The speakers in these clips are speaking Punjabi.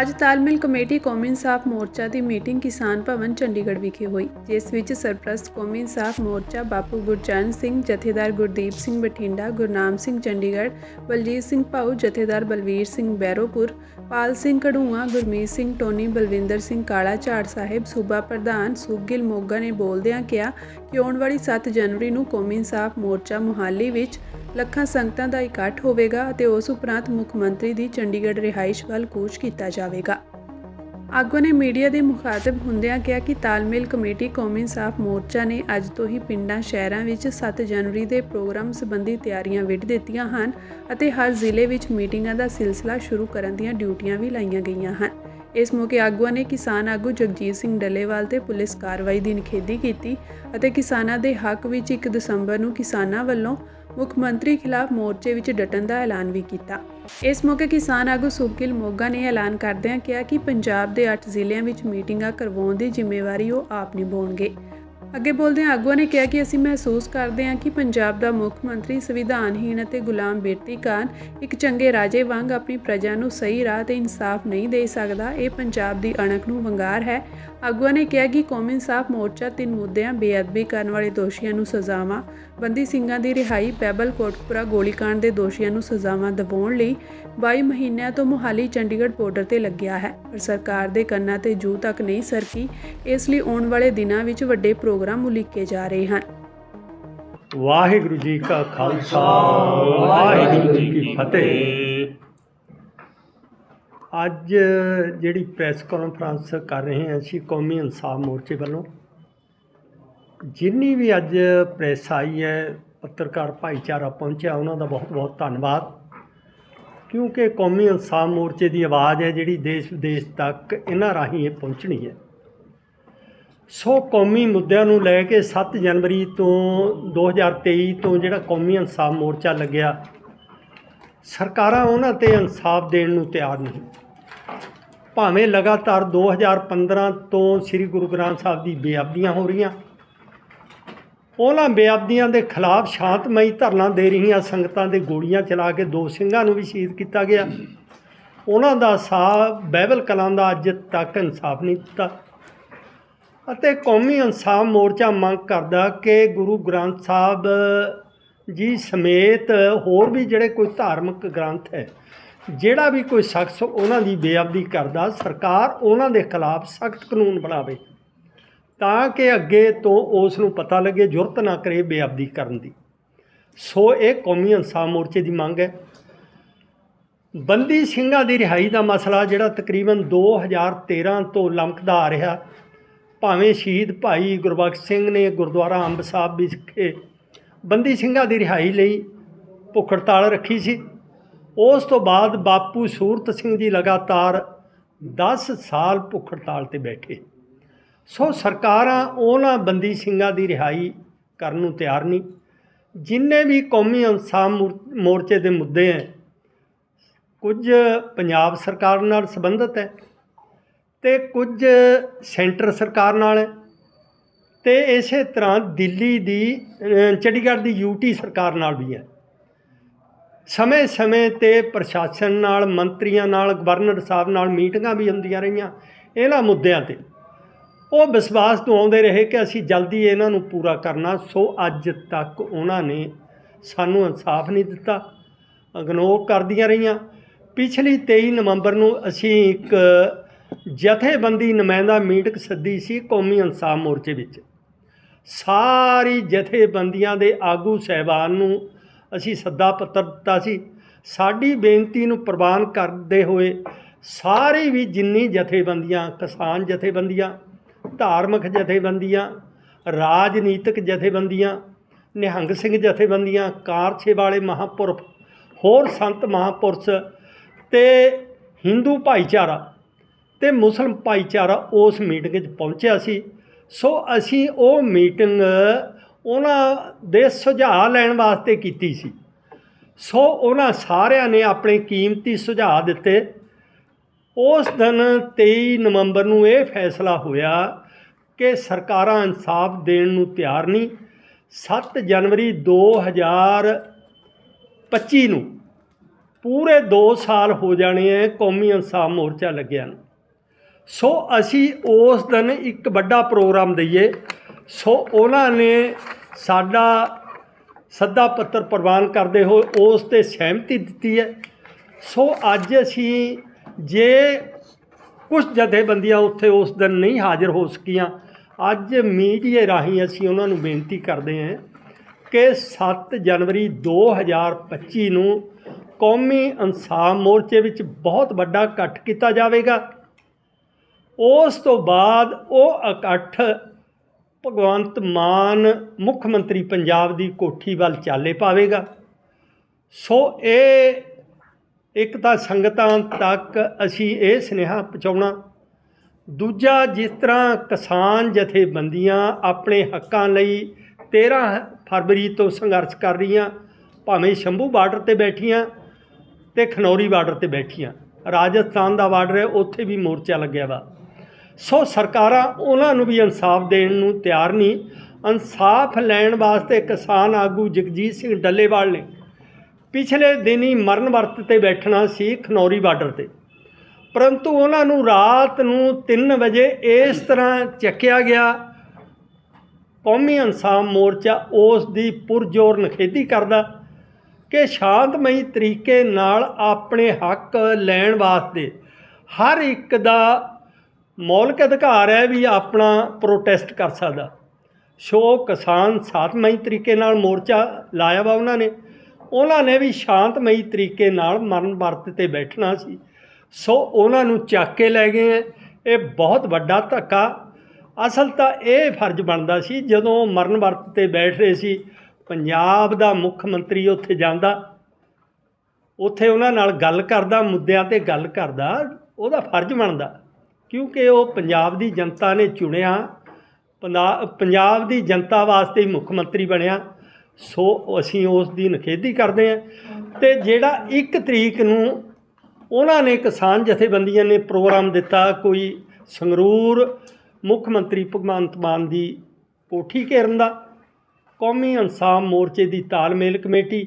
ਅੱਜ ਤਾਲਮੇਲ ਕਮੇਟੀ ਕੌਮੀ ਇਨਸਾਫ ਮੋਰਚਾ ਦੀ ਮੀਟਿੰਗ ਕਿਸਾਨ ਭਵਨ, ਚੰਡੀਗੜ੍ਹ ਵਿਖੇ ਹੋਈ, ਜਿਸ ਵਿੱਚ ਸਰਪ੍ਰਸਤ ਕੌਮੀ ਇਨਸਾਫ ਮੋਰਚਾ ਬਾਪੂ ਗੁਰਚਰਨ ਸਿੰਘ, ਜਥੇਦਾਰ ਗੁਰਦੀਪ ਸਿੰਘ ਬਠਿੰਡਾ, ਗੁਰਨਾਮ ਸਿੰਘ ਚੰਡੀਗੜ੍ਹ, ਬਲਜੀਤ ਸਿੰਘ ਭਾਊ, ਜਥੇਦਾਰ ਬਲਵੀਰ ਸਿੰਘ ਬੈਰੋਪੁਰ, ਪਾਲ ਸਿੰਘ ਕਢੂਆ, ਗੁਰਮੀਤ ਸਿੰਘ ਟੋਨੀ, ਬਲਵਿੰਦਰ ਸਿੰਘ ਕਾਲਾ, ਝਾੜ ਸਾਹਿਬ, ਸੂਬਾ ਪ੍ਰਧਾਨ ਸੁਖਗਿਲ ਮੋਗਾ ਨੇ ਬੋਲਦਿਆਂ ਕਿਹਾ ਕਿ ਆਉਣ ਵਾਲੀ 7 ਜਨਵਰੀ ਨੂੰ ਕੌਮੀ ਇਨਸਾਫ ਮੋਰਚਾ ਮੁਹਾਲੀ ਵਿੱਚ ਲੱਖਾਂ ਸੰਗਤਾਂ ਦਾ ਇਕੱਠ ਹੋਵੇਗਾ ਅਤੇ ਉਸ ਉਪਰੰਤ ਮੁੱਖ ਮੰਤਰੀ ਦੀ ਚੰਡੀਗੜ੍ਹ ਰਿਹਾਇਸ਼ ਵੱਲ ਕੂਚ ਕੀਤਾ ਜਾਵੇਗਾ। ਆਗੂ ਨੇ ਮੀਡੀਆ ਦੇ ਮੁਖਾਤਬ ਹੁੰਦਿਆਂ ਕਿਹਾ ਕਿ ਤਾਲਮੇਲ ਕਮੇਟੀ ਕੌਮੀ ਇਨਸਾਫ ਮੋਰਚਾ ਨੇ ਅੱਜ ਤੋਂ ਹੀ ਪਿੰਡਾਂ, ਸ਼ਹਿਰਾਂ ਵਿੱਚ 7 ਜਨਵਰੀ ਦੇ ਪ੍ਰੋਗਰਾਮ ਸੰਬੰਧੀ ਤਿਆਰੀਆਂ ਵਿੱਢ ਦਿੱਤੀਆਂ ਹਨ ਅਤੇ ਹਰ ਜ਼ਿਲ੍ਹੇ ਵਿੱਚ ਮੀਟਿੰਗਾਂ ਦਾ ਸਿਲਸਿਲਾ ਸ਼ੁਰੂ ਕਰਨ ਦੀਆਂ ਡਿਊਟੀਆਂ ਵੀ ਲਾਈਆਂ ਗਈਆਂ ਹਨ। ਇਸ ਮੌਕੇ ਆਗੂਆਂ ਨੇ ਕਿਸਾਨ ਆਗੂ ਜਗਜੀਤ ਸਿੰਘ ਡੱਲੇਵਾਲ ਤੇ ਪੁਲਿਸ ਕਾਰਵਾਈ ਦੀ ਨਿਖੇਧੀ ਕੀਤੀ ਅਤੇ ਕਿਸਾਨਾਂ ਦੇ ਹੱਕ ਵਿੱਚ 1 ਦਸੰਬਰ ਨੂੰ ਕਿਸਾਨਾਂ ਵੱਲੋਂ ਮੁੱਖ ਮੰਤਰੀ ਖਿਲਾਫ ਮੋਰਚੇ ਵਿੱਚ ਡਟਣ ਦਾ ਐਲਾਨ ਵੀ ਕੀਤਾ। ਇਸ ਮੌਕੇ ਕਿਸਾਨ ਆਗੂ ਸੁਖਗਿਲ ਮੋਗਾ ਨੇ ਐਲਾਨ ਕਰਦਿਆਂ ਕਿਹਾ ਕਿ ਪੰਜਾਬ ਦੇ 8 ਜ਼ਿਲ੍ਹਿਆਂ ਵਿੱਚ ਮੀਟਿੰਗਾਂ ਕਰਵਾਉਣ ਦੀ ਜ਼ਿੰਮੇਵਾਰੀ ਉਹ ਆਪ ਨਿਭਾਉਣਗੇ। ਅੱਗੇ ਬੋਲਦਿਆਂ ਆਗੂਆਂ ਨੇ ਕਿਹਾ ਕਿ ਅਸੀਂ ਮਹਿਸੂਸ ਕਰਦੇ ਹਾਂ ਕਿ ਪੰਜਾਬ ਦਾ ਮੁੱਖ ਮੰਤਰੀ ਸੰਵਿਧਾਨਹੀਣ ਅਤੇ ਗੁਲਾਮ ਬਿਰਤੀ ਕਾਰਨ ਇੱਕ ਚੰਗੇ ਰਾਜੇ ਵਾਂਗ ਆਪਣੀ ਪ੍ਰਜਾ ਨੂੰ ਸਹੀ ਰਾਹ ਤੇ ਇਨਸਾਫ ਨਹੀਂ ਦੇ ਸਕਦਾ, ਇਹ ਪੰਜਾਬ ਦੀ ਅਣਖ ਨੂੰ ਵੰਗਾਰ ਹੈ। ਆਗੂਆਂ ਨੇ ਕਿਹਾ ਕਿ ਕੌਮੀ ਇਨਸਾਫ ਮੋਰਚਾ ਤਿੰਨ ਮੁੱਦਿਆਂ ਬੇਅਦਬੀ ਕਰਨ ਵਾਲੇ ਦੋਸ਼ੀਆਂ ਨੂੰ ਸਜ਼ਾਵਾਂ, ਬੰਦੀ ਸਿੰਘਾਂ ਦੀ ਰਿਹਾਈ, ਪੈਬਲ ਕੋਟਕਪੁਰਾ ਗੋਲੀकांड ਦੇ ਦੋਸ਼ੀਆਂ ਨੂੰ ਸਜ਼ਾਵਾਂ ਦਿਵਾਉਣ ਲਈ 22 ਮਹੀਨਿਆਂ ਤੋਂ ਮੁਹਾਲੀ ਚੰਡੀਗੜ੍ਹ ਬਾਰਡਰ ਤੇ ਲੱਗਿਆ ਹੈ। ਪਰ ਸਰਕਾਰ ਦੇ ਕੰਨਾਂ ਤੇ ਜੂ ਤੱਕ ਨਹੀਂ ਸਰਕੀ, ਇਸ ਲਈ ਆਉਣ ਵਾਲੇ ਦਿਨਾਂ ਵਿੱਚ ਵੱਡੇ ਪ੍ਰੋ ਪ੍ਰੋਗਰਾਮ ਉਲੀਕੇ ਜਾ ਰਹੇ ਹਨ। ਵਾਹਿਗੁਰੂ ਜੀ ਕਾ ਖਾਲਸਾ, ਵਾਹਿਗੁਰੂ ਜੀ ਕੀ ਫਤਿਹ। ਅੱਜ ਜਿਹੜੀ ਪ੍ਰੈਸ ਕਾਨਫਰੰਸ ਕਰ ਰਹੇ ਹਾਂ ਅਸੀਂ ਕੌਮੀ ਇਨਸਾਫ ਮੋਰਚੇ ਵੱਲੋਂ, ਜਿੰਨੀ ਵੀ ਅੱਜ ਪ੍ਰੈਸ ਆਈ ਹੈ, ਪੱਤਰਕਾਰ ਭਾਈਚਾਰਾ ਪਹੁੰਚਿਆ, ਉਹਨਾਂ ਦਾ ਬਹੁਤ ਬਹੁਤ ਧੰਨਵਾਦ। ਕਿਉਂਕਿ ਕੌਮੀ ਇਨਸਾਫ ਮੋਰਚੇ ਦੀ ਆਵਾਜ਼ ਹੈ ਜਿਹੜੀ ਦੇਸ਼ ਵਿਦੇਸ਼ ਤੱਕ ਇਹਨਾਂ ਰਾਹੀਂ ਇਹ ਪਹੁੰਚਣੀ ਹੈ। ਸੋ ਕੌਮੀ ਮੁੱਦਿਆਂ ਨੂੰ ਲੈ ਕੇ 7 ਜਨਵਰੀ ਤੋਂ 2023 ਤੋਂ ਜਿਹੜਾ ਕੌਮੀ ਇਨਸਾਫ ਮੋਰਚਾ ਲੱਗਿਆ, ਸਰਕਾਰਾਂ ਉਹਨਾਂ ਤੇ ਇਨਸਾਫ ਦੇਣ ਨੂੰ ਤਿਆਰ ਨਹੀਂ। ਭਾਵੇਂ ਲਗਾਤਾਰ 2015 ਤੋਂ ਸ੍ਰੀ ਗੁਰੂ ਗ੍ਰੰਥ ਸਾਹਿਬ ਦੀ ਬੇਅਬਦੀਆਂ ਹੋ ਰਹੀਆਂ, ਉਹਨਾਂ ਬੇਅਬਦੀਆਂ ਦੇ ਖਿਲਾਫ ਸ਼ਾਂਤਮਈ ਧਰਨਾ ਦੇ ਰਹੀਆਂ ਸੰਗਤਾਂ ਦੇ ਗੋਲੀਆਂ ਚਲਾ ਕੇ ਦੋ ਸਿੰਘਾਂ ਨੂੰ ਵੀ ਸ਼ਹੀਦ ਕੀਤਾ ਗਿਆ। ਉਹਨਾਂ ਦਾ ਸਾਹ ਬਾਈਬਲ ਕਲਾਂ ਦਾ ਅੱਜ ਤੱਕ ਇਨਸਾਫ ਨਹੀਂ ਦਿੱਤਾ। ਅਤੇ ਕੌਮੀ ਇਨਸਾਫ ਮੋਰਚਾ ਮੰਗ ਕਰਦਾ ਕਿ ਗੁਰੂ ਗ੍ਰੰਥ ਸਾਹਿਬ ਜੀ ਸਮੇਤ ਹੋਰ ਵੀ ਜਿਹੜੇ ਕੋਈ ਧਾਰਮਿਕ ਗ੍ਰੰਥ ਹੈ, ਜਿਹੜਾ ਵੀ ਕੋਈ ਸ਼ਖਸ ਉਹਨਾਂ ਦੀ ਬੇਅਬਦੀ ਕਰਦਾ, ਸਰਕਾਰ ਉਹਨਾਂ ਦੇ ਖਿਲਾਫ ਸਖਤ ਕਾਨੂੰਨ ਬਣਾਵੇ ਤਾਂ ਕਿ ਅੱਗੇ ਤੋਂ ਉਸ ਨੂੰ ਪਤਾ ਲੱਗੇ, ਜੁਰਤ ਨਾ ਕਰੇ ਬੇਅਬਦੀ ਕਰਨ ਦੀ। ਸੋ ਇਹ ਕੌਮੀ ਇਨਸਾਫ ਮੋਰਚੇ ਦੀ ਮੰਗ ਹੈ। ਬੰਦੀ ਸਿੰਘਾਂ ਦੀ ਰਿਹਾਈ ਦਾ ਮਸਲਾ ਜਿਹੜਾ ਤਕਰੀਬਨ 2013 ਤੋਂ ਲਮਕਦਾ ਆ ਰਿਹਾ ਭਾਵੇਂ ਸ਼ਹੀਦ ਭਾਈ ਗੁਰਬਖਸ਼ ਸਿੰਘ ਨੇ ਗੁਰਦੁਆਰਾ ਅੰਬ ਸਾਹਿਬ ਵੀ ਸਿੱਖੇ, ਬੰਦੀ ਸਿੰਘਾਂ ਦੀ ਰਿਹਾਈ ਲਈ ਭੁੱਖ ਹੜਤਾਲ ਰੱਖੀ ਸੀ। ਉਸ ਤੋਂ ਬਾਅਦ ਬਾਪੂ ਸੂਰਤ ਸਿੰਘ ਜੀ ਲਗਾਤਾਰ 10 ਸਾਲ ਭੁੱਖ ਹੜਤਾਲ ਤੇ ਬੈਠੇ। ਸੋ ਸਰਕਾਰਾਂ ਉਹਨਾਂ ਬੰਦੀ ਸਿੰਘਾਂ ਦੀ ਰਿਹਾਈ ਕਰਨ ਨੂੰ ਤਿਆਰ ਨਹੀਂ। ਜਿੰਨੇ ਵੀ ਕੌਮੀ ਇਨਸਾਫ ਮੋਰ- ਮੋਰਚੇ ਦੇ ਮੁੱਦੇ ਹੈ ਕੁਝ ਪੰਜਾਬ ਸਰਕਾਰ ਨਾਲ ਸੰਬੰਧਿਤ ਹੈ ਅਤੇ ਕੁਝ ਸੈਂਟਰ ਸਰਕਾਰ ਨਾਲ ਹੈ ਅਤੇ ਇਸੇ ਤਰ੍ਹਾਂ ਦਿੱਲੀ ਦੀ ਚੰਡੀਗੜ੍ਹ ਦੀ ਯੂਟੀ ਸਰਕਾਰ ਨਾਲ ਵੀ ਹੈ। ਸਮੇਂ-ਸਮੇਂ ਤੇ ਪ੍ਰਸ਼ਾਸਨ ਨਾਲ, ਮੰਤਰੀਆਂ ਨਾਲ, ਗਵਰਨਰ ਸਾਹਿਬ ਨਾਲ ਮੀਟਿੰਗਾਂ ਵੀ ਹੁੰਦੀਆਂ ਰਹੀਆਂ ਇਹਨਾਂ ਮੁੱਦਿਆਂ ਤੇ। ਉਹ ਵਿਸ਼ਵਾਸ ਦਿਵਾਉਂਦੇ ਰਹੇ ਕਿ ਅਸੀਂ ਜਲਦੀ ਇਹਨਾਂ ਨੂੰ ਪੂਰਾ ਕਰਨਾ, ਸੋ ਅੱਜ ਤੱਕ ਉਹਨਾਂ ਨੇ ਸਾਨੂੰ ਇਨਸਾਫ ਨਹੀਂ ਦਿੱਤਾ ਇਗਨੋਰ ਕਰਦੀਆਂ ਰਹੀਆਂ। ਪਿਛਲੀ 23 ਨਵੰਬਰ ਨੂੰ ਅਸੀਂ ਇੱਕ ਜਥੇਬੰਦੀ ਨੁਮਾਇੰਦਾ ਮੀਟਿੰਗ ਸੱਦੀ ਸੀ ਕੌਮੀ ਇਨਸਾਫ ਮੋਰਚੇ ਵਿੱਚ। ਸਾਰੀ ਜਥੇਬੰਦੀਆਂ ਦੇ ਆਗੂ ਸਹਿਬਾਨ ਨੂੰ ਅਸੀਂ ਸੱਦਾ ਪੱਤਰ ਦਿੱਤਾ ਸੀ। ਸਾਡੀ ਬੇਨਤੀ ਨੂੰ ਪ੍ਰਵਾਨ ਕਰਦੇ ਹੋਏ ਸਾਰੀ ਵੀ ਜਿੰਨੀ ਜਥੇਬੰਦੀਆਂ, ਕਿਸਾਨ ਜਥੇਬੰਦੀਆਂ, ਧਾਰਮਿਕ ਜਥੇਬੰਦੀਆਂ, ਰਾਜਨੀਤਿਕ ਜਥੇਬੰਦੀਆਂ, ਨਿਹੰਗ ਸਿੰਘ ਜਥੇਬੰਦੀਆਂ, ਕਾਰਛੇ ਵਾਲੇ ਮਹਾਂਪੁਰਖ, ਹੋਰ ਸੰਤ ਮਹਾਂਪੁਰਸ਼ ਤੇ ਹਿੰਦੂ ਭਾਈਚਾਰਾ ਤੇ ਮੁਸਲਮ ਭਾਈਚਾਰਾ ਉਸ ਮੀਟਿੰਗ 'ਚ ਪਹੁੰਚਿਆ ਸੀ। ਸੋ ਅਸੀਂ ਉਹ ਮੀਟਿੰਗ ਉਹਨਾਂ ਦੇ ਸੁਝਾਅ ਲੈਣ ਵਾਸਤੇ ਕੀਤੀ ਸੀ। ਸੋ ਉਹਨਾਂ ਸਾਰਿਆਂ ਨੇ ਆਪਣੇ ਕੀਮਤੀ ਸੁਝਾਅ ਦਿੱਤੇ। ਉਸ ਦਿਨ 23 ਨਵੰਬਰ ਨੂੰ ਇਹ ਫੈਸਲਾ ਹੋਇਆ ਕਿ ਸਰਕਾਰਾਂ ਇਨਸਾਫ ਦੇਣ ਨੂੰ ਤਿਆਰ ਨਹੀਂ। 7 ਜਨਵਰੀ 2025 ਨੂੰ ਪੂਰੇ 2 ਸਾਲ ਹੋ ਜਾਣੇ ਐ ਕੌਮੀ ਇਨਸਾਫ ਮੋਰਚਾ ਲੱਗਿਆ ਨੂੰ। ਸੋ ਅਸੀਂ ਉਸ ਦਿਨ ਇੱਕ ਵੱਡਾ ਪ੍ਰੋਗਰਾਮ ਦਈਏ। ਸੋ ਉਹਨਾਂ ਨੇ ਸਾਡਾ ਸੱਦਾ ਪੱਤਰ ਪ੍ਰਵਾਨ ਕਰਦੇ ਹੋਏ ਉਸ ਤੇ ਸਹਿਮਤੀ ਦਿੱਤੀ ਹੈ। ਸੋ ਅੱਜ ਅਸੀਂ ਜੇ ਕੁਝ ਜਥੇਬੰਦੀਆਂ ਉੱਥੇ ਉਸ ਦਿਨ ਨਹੀਂ ਹਾਜ਼ਰ ਹੋ ਸਕੀਆਂ, ਅੱਜ ਮੀਡੀਆ ਰਾਹੀਂ ਅਸੀਂ ਉਹਨਾਂ ਨੂੰ ਬੇਨਤੀ ਕਰਦੇ ਹਾਂ ਕਿ 7 ਜਨਵਰੀ 2025 ਨੂੰ ਕੌਮੀ ਇਨਸਾਫ ਮੋਰਚੇ ਵਿੱਚ ਬਹੁਤ ਵੱਡਾ ਇਕੱਠ ਕੀਤਾ ਜਾਵੇਗਾ। ਉਸ ਤੋਂ ਬਾਅਦ ਉਹ ਇਕੱਠ ਭਗਵੰਤ ਮਾਨ ਮੁੱਖ ਮੰਤਰੀ ਪੰਜਾਬ ਦੀ ਕੋਠੀ ਵੱਲ ਚਾਲੇ ਪਾਵੇਗਾ। ਸੋ ਇਹ ਇੱਕ ਤਾਂ ਸੰਗਤਾਂ ਤੱਕ ਅਸੀਂ ਇਹ ਸੁਨੇਹਾ ਪਹੁੰਚਾਉਣਾ। ਦੂਜਾ, ਜਿਸ ਤਰ੍ਹਾਂ ਕਿਸਾਨ ਜਥੇਬੰਦੀਆਂ ਆਪਣੇ ਹੱਕਾਂ ਲਈ 13 ਫਰਵਰੀ ਤੋਂ ਸੰਘਰਸ਼ ਕਰ ਰਹੀਆਂ, ਭਾਵੇਂ ਸ਼ੰਭੂ ਬਾਰਡਰ ਤੇ ਬੈਠੀਆਂ ਤੇ ਖਨੌਰੀ ਬਾਰਡਰ ਤੇ ਬੈਠੀਆਂ, ਰਾਜਸਥਾਨ ਦਾ ਬਾਰਡਰ ਹੈ, ਉੱਥੇ ਵੀ ਮੋਰਚਾ ਲੱਗਿਆ ਵਾ। ਸੋ ਸਰਕਾਰਾਂ ਉਹਨਾਂ ਨੂੰ ਵੀ ਇਨਸਾਫ ਦੇਣ ਨੂੰ ਤਿਆਰ ਨਹੀਂ। ਇਨਸਾਫ ਲੈਣ ਵਾਸਤੇ ਕਿਸਾਨ ਆਗੂ ਜਗਜੀਤ ਸਿੰਘ ਡੱਲੇਵਾਲ ਨੇ ਪਿਛਲੇ ਦਿਨ ਹੀ ਮਰਨ ਵਰਤ ਤੇ ਬੈਠਣਾ ਸੀ ਖਨੌਰੀ ਬਾਰਡਰ ਤੇ। ਪਰੰਤੂ ਉਹਨਾਂ ਨੂੰ ਰਾਤ ਨੂੰ 3 ਵਜੇ ਇਸ ਤਰ੍ਹਾਂ ਚੱਕਿਆ ਗਿਆ। ਕੌਮੀ ਇਨਸਾਫ ਮੋਰਚਾ ਉਸ ਦੀ ਪੁਰਜੋਰ ਨਖੇਦੀ ਕਰਦਾ ਕਿ ਸ਼ਾਂਤਮਈ ਤਰੀਕੇ ਨਾਲ ਆਪਣੇ ਹੱਕ ਲੈਣ ਵਾਸਤੇ ਹਰ ਇੱਕ ਦਾ ਮੌਲਿਕ ਅਧਿਕਾਰ ਹੈ ਵੀ ਆਪਣਾ ਪ੍ਰੋਟੈਸਟ ਕਰ ਸਕਦਾ। ਸੋ ਕਿਸਾਨ ਸਾਤਮਈ ਤਰੀਕੇ ਨਾਲ ਮੋਰਚਾ ਲਾਇਆ ਵਾ ਉਹਨਾਂ ਨੇ। ਉਹਨਾਂ ਨੇ ਵੀ ਸ਼ਾਂਤਮਈ ਤਰੀਕੇ ਨਾਲ ਮਰਨ ਵਰਤ ਤੇ ਬੈਠਣਾ ਸੀ। ਸੋ ਉਹਨਾਂ ਨੂੰ ਚੱਕ ਕੇ ਲੈ ਗਏ ਇਹ ਬਹੁਤ ਵੱਡਾ ਧੱਕਾ। ਅਸਲ ਤਾਂ ਇਹ ਫਰਜ਼ ਬਣਦਾ ਸੀ, ਜਦੋਂ ਮਰਨ ਵਰਤ ਤੇ ਬੈਠ ਰਹੇ ਸੀ, ਪੰਜਾਬ ਦਾ ਮੁੱਖ ਮੰਤਰੀ ਉੱਥੇ ਜਾਂਦਾ। ਉੱਥੇ ਉਹਨਾਂ ਨਾਲ ਗੱਲ ਕਰਦਾ, ਮੁੱਦਿਆਂ ਤੇ ਗੱਲ ਕਰਦਾ। ਉਹਦਾ ਫਰਜ਼ ਬਣਦਾ। ਕਿਉਂਕਿ ਉਹ ਪੰਜਾਬ ਦੀ ਜਨਤਾ ਨੇ ਚੁਣਿਆ ਪੰਜਾਬ ਦੀ ਜਨਤਾ ਵਾਸਤੇ ਹੀ ਮੁੱਖ ਮੰਤਰੀ ਬਣਿਆ, ਸੋ ਅਸੀਂ ਉਸ ਦੀ ਨਿਖੇਧੀ ਕਰਦੇ ਹਾਂ। ਤੇ ਜਿਹੜਾ 1 ਤਰੀਕ ਨੂੰ ਉਹਨਾਂ ਨੇ ਕਿਸਾਨ ਜਥੇਬੰਦੀਆਂ ਨੇ ਪ੍ਰੋਗਰਾਮ ਦਿੱਤਾ, ਕੋਈ ਸੰਗਰੂਰ ਮੁੱਖ ਮੰਤਰੀ ਭਗਵੰਤ ਮਾਨ ਦੀ ਕੋਠੀ ਘੇਰਨ ਦਾ, ਕੌਮੀ ਇਨਸਾਫ ਮੋਰਚੇ ਦੀ ਤਾਲਮੇਲ ਕਮੇਟੀ,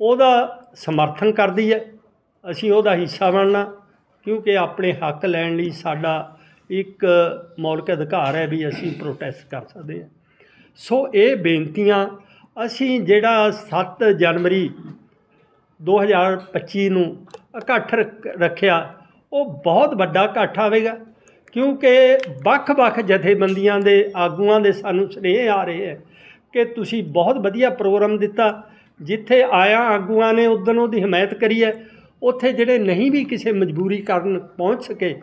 ਉਹਦਾ ਸਮਰਥਨ ਕਰਦੀ ਹੈ। ਅਸੀਂ ਉਹਦਾ ਹਿੱਸਾ ਬਣਨਾ। ਕਿਉਂਕਿ ਆਪਣੇ ਹੱਕ ਲੈਣ ਲਈ ਸਾਡਾ ਇੱਕ ਮੌਲਿਕ ਅਧਿਕਾਰ ਹੈ ਵੀ ਅਸੀਂ ਪ੍ਰੋਟੈਸਟ ਕਰ ਸਕਦੇ ਹਾਂ। ਸੋ ਇਹ ਬੇਨਤੀਆਂ ਅਸੀਂ ਜਿਹੜਾ 7 ਜਨਵਰੀ 2025 ਨੂੰ ਇਕੱਠ ਰੱਖ- ਰੱਖਿਆ, ਉਹ ਬਹੁਤ ਵੱਡਾ ਇਕੱਠ ਆਵੇਗਾ। ਕਿਉਂਕਿ ਵੱਖ-ਵੱਖ ਜਥੇਬੰਦੀਆਂ ਦੇ ਆਗੂਆਂ ਦੇ ਸਾਨੂੰ ਸੁਨੇਹੇ ਆ ਰਹੇ ਹੈ ਕਿ ਤੁਸੀਂ ਬਹੁਤ ਵਧੀਆ ਪ੍ਰੋਗਰਾਮ ਦਿੱਤਾ, ਜਿੱਥੇ ਆਇਆ ਆਗੂਆਂ ਨੇ ਉਦੋਂ ਉਹਦੀ ਹਮਾਇਤ ਕਰੀ ਹੈ। ਉੱਥੇ ਜਿਹੜੇ ਨਹੀਂ ਵੀ ਕਿਸੇ ਮਜਬੂਰੀ ਕਾਰਨ ਪਹੁੰਚ ਸਕੇ,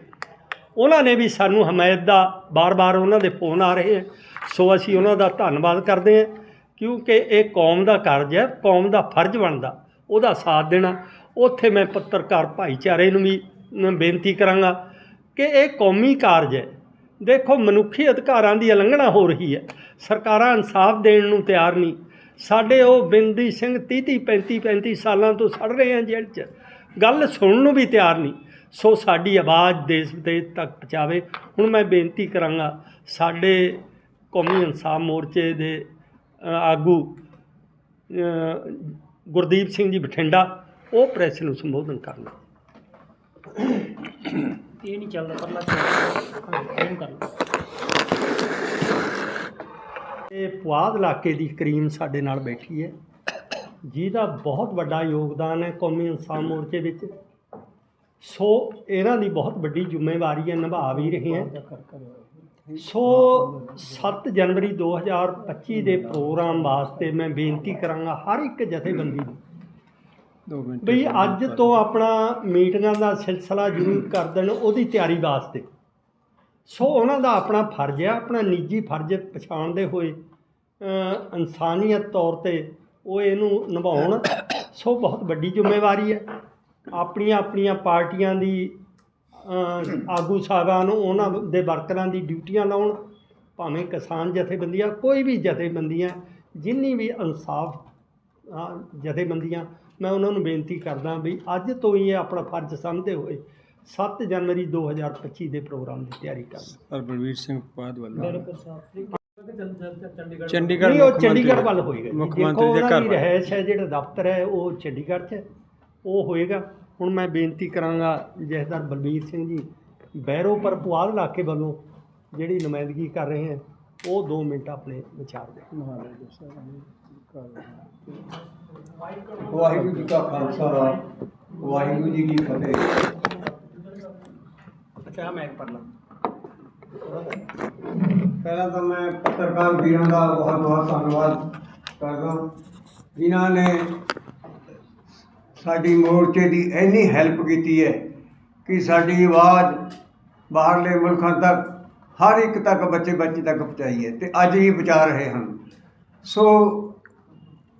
ਉਹਨਾਂ ਨੇ ਵੀ ਸਾਨੂੰ ਹਮਾਇਤ ਦਾ ਬਾਰ-ਬਾਰ ਉਹਨਾਂ ਦੇ ਫੋਨ ਆ ਰਹੇ ਹੈ। ਸੋ ਅਸੀਂ ਉਹਨਾਂ ਦਾ ਧੰਨਵਾਦ ਕਰਦੇ ਹਾਂ, ਕਿਉਂਕਿ ਇਹ ਕੌਮ ਦਾ ਕਾਰਜ ਹੈ, ਕੌਮ ਦਾ ਫਰਜ਼ ਬਣਦਾ, ਉਹਦਾ ਸਾਥ ਦੇਣਾ। ਉੱਥੇ ਮੈਂ ਪੱਤਰਕਾਰ ਭਾਈਚਾਰੇ ਨੂੰ ਵੀ ਬੇਨਤੀ ਕਰਾਂਗਾ ਕਿ ਇਹ ਕੌਮੀ ਕਾਰਜ ਹੈ। ਦੇਖੋ, ਮਨੁੱਖੀ ਅਧਿਕਾਰਾਂ ਦੀ ਉਲੰਘਣਾ ਹੋ ਰਹੀ ਹੈ। ਸਰਕਾਰਾਂ ਇਨਸਾਫ ਦੇਣ ਨੂੰ ਤਿਆਰ ਨਹੀਂ। ਸਾਡੇ ਉਹ ਬਿੰਦੀ ਸਿੰਘ 30 30 35 35 ਸਾਲਾਂ ਤੋਂ ਸੜ ਰਹੇ ਆ ਜੇਲ੍ਹ 'ਚ। ਗੱਲ ਸੁਣਨ ਨੂੰ ਵੀ ਤਿਆਰ ਨਹੀਂ। ਸੋ ਸਾਡੀ ਆਵਾਜ਼ ਦੇਸ਼ ਵਿਦੇਸ਼ ਤੱਕ ਪਹੁੰਚਾਵੇ। ਹੁਣ ਮੈਂ ਬੇਨਤੀ ਕਰਾਂਗਾ ਸਾਡੇ ਕੌਮੀ ਇਨਸਾਫ ਮੋਰਚੇ ਦੇ ਆਗੂ ਗੁਰਦੀਪ ਸਿੰਘ ਜੀ ਬਠਿੰਡਾ ਉਹ ਪ੍ਰੈਸ ਨੂੰ ਸੰਬੋਧਨ ਕਰਨਾ। ਇਹ ਨਹੀਂ ਚੱਲਦਾ ਪਰਲਾ ਫੋਨ ਕਰ ਇਹ ਪੁਆਧ ਇਲਾਕੇ ਦੀ ਕਰੀਮ ਸਾਡੇ ਨਾਲ ਬੈਠੀ ਹੈ। ਜਿਹਦਾ ਬਹੁਤ ਵੱਡਾ ਯੋਗਦਾਨ ਹੈ ਕੌਮੀ ਇਨਸਾਨ ਮੋਰਚੇ ਵਿੱਚ। ਸੋ ਇਹਨਾਂ ਦੀ ਬਹੁਤ ਵੱਡੀ ਜ਼ਿੰਮੇਵਾਰੀ ਹੈ ਨਿਭਾ ਵੀ ਰਹੇ ਹੈ। ਸੋ 7 ਜਨਵਰੀ 2025 ਦੇ ਪ੍ਰੋਗਰਾਮ ਵਾਸਤੇ ਮੈਂ ਬੇਨਤੀ ਕਰਾਂਗਾ ਹਰ ਇੱਕ ਜਥੇਬੰਦੀ ਨੂੰ ਵੀ ਅੱਜ ਤੋਂ ਆਪਣਾ ਮੀਟਿੰਗਾਂ ਦਾ ਸਿਲਸਿਲਾ ਜ਼ਰੂਰ ਕਰ ਦੇਣ ਉਹਦੀ ਤਿਆਰੀ ਵਾਸਤੇ। ਸੋ ਉਹਨਾਂ ਦਾ ਆਪਣਾ ਫਰਜ਼ ਹੈ ਆਪਣਾ ਨਿੱਜੀ ਫਰਜ਼ ਪਛਾਣਦੇ ਹੋਏ ਅ, ਇਨਸਾਨੀਅਤ ਤੌਰ ਤੇ ਉਹ ਇਹਨੂੰ ਨਿਭਾਉਣ ਸੋ ਬਹੁਤ ਵੱਡੀ ਜ਼ਿੰਮੇਵਾਰੀ ਹੈ। ਆਪਣੀਆਂ ਆਪਣੀਆਂ ਪਾਰਟੀਆਂ ਦੀ ਆਗੂ ਸਾਹਿਬਾਨ ਨੂੰ ਉਹਨਾਂ ਦੇ ਵਰਕਰਾਂ ਦੀ ਡਿਊਟੀਆਂ ਲਾਉਣ ਭਾਵੇਂ ਕਿਸਾਨ ਜਥੇਬੰਦੀਆਂ ਕੋਈ ਵੀ ਜਥੇਬੰਦੀਆਂ ਜਿੰਨੀ ਵੀ ਇਨਸਾਫ ਜਥੇਬੰਦੀਆਂ ਮੈਂ ਉਹਨਾਂ ਨੂੰ ਬੇਨਤੀ ਕਰਦਾ ਵੀ ਅੱਜ ਤੋਂ ਹੀ ਇਹ ਆਪਣਾ ਫਰਜ਼ ਸਮਝਦੇ ਹੋਏ 7 ਜਨਵਰੀ 2025 ਦੇ ਪ੍ਰੋਗਰਾਮ ਦੀ ਤਿਆਰੀ ਕਰਨ। ਪਰ ਬਲਵੀਰ ਸਿੰਘ ਪਾਦ ਵੱਲੋਂ ਸਾਹਿਬ ਚੰਡੀਗੜ੍ਹ ਨਹੀਂ ਉਹ ਚੰਡੀਗੜ੍ਹ ਵੱਲ ਹੋਏਗਾ ਮੁੱਖ ਮੰਤਰੀ ਦੇ ਘਰ ਦੀ ਵੱਲ। ਜਿਹੜਾ ਦਫ਼ਤਰ ਹੈ ਉਹ ਚੰਡੀਗੜ੍ਹ 'ਚ ਉਹ ਹੋਏਗਾ। ਹੁਣ ਮੈਂ ਬੇਨਤੀ ਕਰਾਂਗਾ ਜਥੇਦਾਰ ਬਲਬੀਰ ਸਿੰਘ ਜੀ ਬੈਰੋ ਪਰ ਪੁਆਧ ਇਲਾਕੇ ਵੱਲੋਂ ਜਿਹੜੀ ਨੁਮਾਇੰਦਗੀ ਕਰ ਰਹੇ ਹੈ ਉਹ 2 ਮਿੰਟ ਆਪਣੇ ਵਿਚਾਰ ਦੇ। ਵਾਹਿਗੁਰੂ ਜੀ ਕਾ ਖਾਲਸਾ ਵਾਹਿਗੁਰੂ ਜੀ ਕੀ ਫਤਿਹ। ਅੱਛਾ ਮੈਂ ਇੱਕ ਪਰਲਾ ਪਹਿਲਾਂ ਤਾਂ ਮੈਂ ਪੱਤਰਕਾਰ ਵੀਰਾਂ ਦਾ ਬਹੁਤ ਬਹੁਤ ਧੰਨਵਾਦ ਕਰਦਾ ਜਿਨ੍ਹਾਂ ਨੇ ਸਾਡੀ ਮੋਰਚੇ ਦੀ ਇੰਨੀ ਹੈਲਪ ਕੀਤੀ ਹੈ ਕਿ ਸਾਡੀ ਆਵਾਜ਼ ਬਾਹਰਲੇ ਮੁਲਕਾਂ ਤੱਕ, ਹਰ ਇੱਕ ਤੱਕ, ਬੱਚੇ ਬੱਚੇ ਤੱਕ ਪਹੁੰਚਾਈ ਹੈ ਤੇ ਅੱਜ ਵੀ ਪਹੁੰਚਾ ਰਹੇ ਹਨ। ਸੋ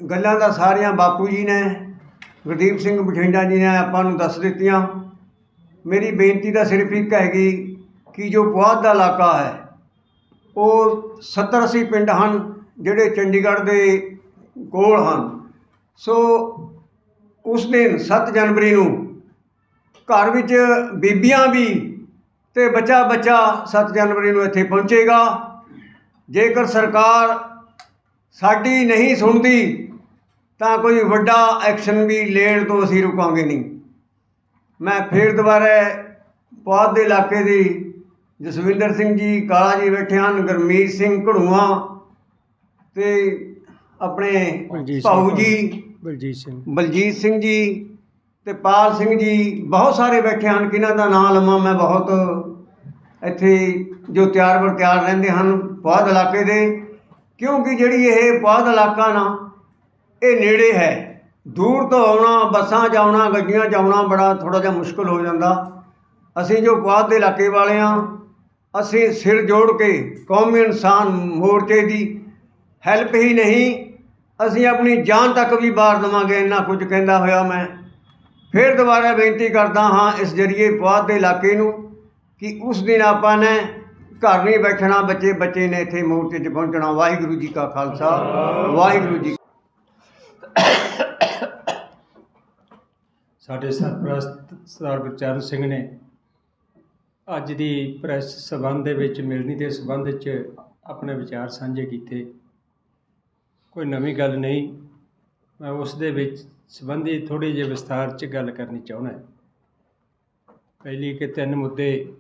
ਗੱਲਾਂ ਦਾ ਸਾਰੀਆਂ ਬਾਪੂ ਜੀ ਨੇ, ਗੁਰਦੀਪ ਸਿੰਘ ਬਠਿੰਡਾ ਜੀ ਨੇ ਆਪਾਂ ਨੂੰ ਦੱਸ ਦਿੱਤੀਆਂ। ਮੇਰੀ ਬੇਨਤੀ ਤਾਂ ਸਿਰਫ ਇੱਕ ਹੈਗੀ ਕਿ ਜੋ ਪੁਆਧ ਦਾ ਇਲਾਕਾ ਹੈ, ਉਹ 70 ਅੱਸੀ ਪਿੰਡ ਹਨ, ਜਿਹੜੇ ਚੰਡੀਗੜ੍ਹ ਦੇ ਕੋਲ ਹਨ। ਸੋ ਉਸ ਦਿਨ 7 ਜਨਵਰੀ ਨੂੰ ਘਰ ਵਿੱਚ ਬੀਬੀਆਂ ਵੀ ਤੇ ਬੱਚਾ ਬੱਚਾ 7 ਜਨਵਰੀ ਨੂੰ ਇੱਥੇ ਪਹੁੰਚੇਗਾ। ਜੇਕਰ ਸਰਕਾਰ ਸਾਡੀ ਨਹੀਂ ਸੁਣਦੀ, ਤਾਂ ਕੋਈ ਵੱਡਾ ਐਕਸ਼ਨ ਵੀ ਲੈਣ ਤੋਂ ਅਸੀਂ ਰੁਕਾਂਗੇ ਨਹੀਂ। ਮੈਂ ਫਿਰ ਦੁਬਾਰਾ ਪੌਦ ਦੇ ਇਲਾਕੇ ਦੀ ਜਸਵਿੰਦਰ ਸਿੰਘ ਜੀ ਕਾਲਾ ਜੀ ਬੈਠੇ ਹਨ ਗੁਰਮੀਤ ਸਿੰਘ ਘੜੂਆਂ ਤੇ ਆਪਣੇ ਭਾਊ ਜੀ ਬਲਜੀਤ ਸਿੰਘ। ਬਲਜੀਤ ਸਿੰਘ ਜੀ ਤੇ ਪਾਲ ਸਿੰਘ ਜੀ ਬਹੁਤ ਸਾਰੇ ਬੈਠੇ ਹਨ ਕਿਹਨਾਂ ਦਾ ਨਾਮ ਲਵਾਂ ਮੈਂ ਬਹੁਤ। ਇੱਥੇ ਜੋ ਤਿਆਰ ਬਰ ਤਿਆਰ ਰਹਿੰਦੇ ਹਨ ਪੌਦ ਇਲਾਕੇ ਦੇ ਕਿਉਂਕਿ ਜਿਹੜੀ ਇਹ ਪੌਦ ਇਲਾਕਾ ਨਾ ਇਹ ਨੇੜੇ ਹੈ। ਦੂਰ ਤੋਂ ਆਉਣਾ ਬੱਸਾਂ 'ਚ ਆਉਣਾ ਗੱਡੀਆਂ 'ਚ ਆਉਣਾ ਬੜਾ ਥੋੜਾ ਜਿਹਾ ਮੁਸ਼ਕਲ ਹੋ ਜਾਂਦਾ। ਅਸੀਂ ਜੋ ਪੌਦ ਦੇ ਇਲਾਕੇ ਵਾਲੇ ਹਾਂ ਅਸੀਂ ਸਿਰ ਜੋੜ ਕੇ ਕੌਮੀ ਇਨਸਾਨ ਮੋਰਚੇ ਦੀ ਹੈਲਪ ਹੀ ਨਹੀਂ, ਅਸੀਂ ਆਪਣੀ ਜਾਨ ਤੱਕ ਵੀ ਬਾਰ ਦੇਵਾਂਗੇ, ਇੰਨਾ ਕੁਝ ਕਹਿੰਦਾ ਹੋਇਆ ਮੈਂ। ਫਿਰ ਦੁਬਾਰਾ ਬੇਨਤੀ ਕਰਦਾ ਹਾਂ ਇਸ ਜਰੀਏ ਪੁਆਧ ਦੇ ਇਲਾਕੇ ਨੂੰ ਕਿ ਉਸ ਦਿਨ ਆਪਾਂ ਨੇ ਘਰ ਨਹੀਂ ਬੈਠਣਾ, ਬੱਚੇ ਬੱਚੇ ਨੇ ਇੱਥੇ ਮੋਰਚੇ 'ਚ ਪਹੁੰਚਣਾ। ਵਾਹਿਗੁਰੂ ਜੀ ਕਾ ਖਾਲਸਾ, ਵਾਹਿਗੁਰੂ ਜੀ ਸਾਡੇ ਸਰਪ੍ਰਸਤ ਸਰਦਾਰ ਗੁਰਚਰਨ ਸਿੰਘ ਨੇ ਅੱਜ ਦੀ ਪ੍ਰੈਸ ਸਬੰਧ ਦੇ ਵਿੱਚ, ਮਿਲਣੀ ਦੇ ਸਬੰਧ ਵਿੱਚ ਆਪਣੇ ਵਿਚਾਰ ਸਾਂਝੇ ਕੀਤੇ। ਕੋਈ ਨਵੀਂ ਗੱਲ ਨਹੀਂ, ਮੈਂ ਉਸ ਦੇ ਵਿੱਚ ਸੰਬੰਧੀ ਥੋੜੀ ਜਿਹੀ ਵਿਸਥਾਰ 'ਚ ਗੱਲ ਕਰਨੀ ਚਾਹੁੰਦਾ ਪਹਿਲੀ ਕਿ ਤਿੰਨ ਮੁੱਦੇ,